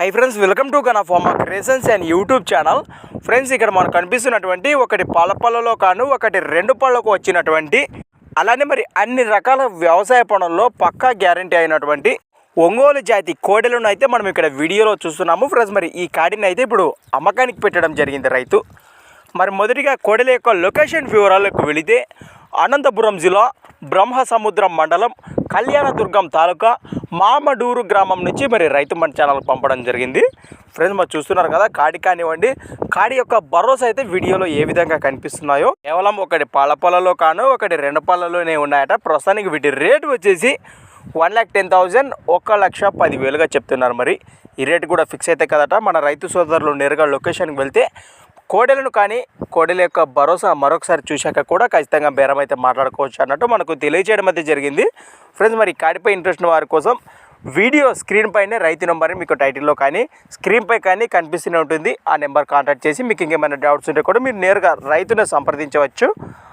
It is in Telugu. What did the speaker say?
Hi friends welcome to Gun Farm Creations and YouTube channel friends ఇక్కడ మనకు కనిపిస్తున్నటువంటి ఒకటి పాల కాను ఒకటి రెండు పళ్ళకు వచ్చినటువంటి అలానే మరి అన్ని రకాల వ్యవసాయ పనుల్లో పక్కా గ్యారంటీ అయినటువంటి ఒంగోలు జాతి కోడెలను అయితే మనం ఇక్కడ వీడియోలో చూస్తున్నాము. ఫ్రెండ్స్ మరి ఈ కాడిని అయితే ఇప్పుడు అమ్మకానికి పెట్టడం జరిగింది రైతు. మరి మొదటిగా కోడెల యొక్క లొకేషన్ వివరాలకు వెళితే అనంతపురం జిల్లా బ్రహ్మసముద్రం మండలం కళ్యాణదుర్గం తాలూకా మామడూరు గ్రామం నుంచి మరి రైతు మన ఛానల్ పంపడం జరిగింది. ఫ్రెండ్స్ మరి చూస్తున్నారు కదా కాడి కానివ్వండి. కాడి యొక్క భరోసా అయితే వీడియోలో ఏ విధంగా కనిపిస్తున్నాయో కేవలం ఒకటి పాల పొలలో కాను ఒకటి రెండు పళ్ళలోనే ఉన్నాయట. ప్రస్తుతానికి వీటి రేటు వచ్చేసి వన్ ల్యాక్ టెన్ థౌజండ్ ఒక లక్ష పదివేలుగా చెప్తున్నారు మరి. ఈ రేటు కూడా ఫిక్స్ అయితే కదట. మన రైతు సోదరులు నేరుగా లొకేషన్కి వెళ్తే కోడెలను కానీ కోడెల యొక్క భరోసా మరొకసారి చూశాక కూడా ఖచ్చితంగా బేరం అయితే మాట్లాడుకోవచ్చు అన్నట్టు మనకు తెలియజేయడం అయితే జరిగింది. ఫ్రెండ్స్ మరి కాడిపై ఇంట్రెస్ట్ వారి కోసం వీడియో స్క్రీన్ పైనే రైతు నెంబర్ని మీకు టైటిల్లో కానీ స్క్రీన్పై కానీ కనిపిస్తూనే ఉంటుంది. ఆ నెంబర్ కాంటాక్ట్ చేసి మీకు ఇంకేమైనా డౌట్స్ ఉంటే కూడా మీరు నేరుగా రైతును సంప్రదించవచ్చు.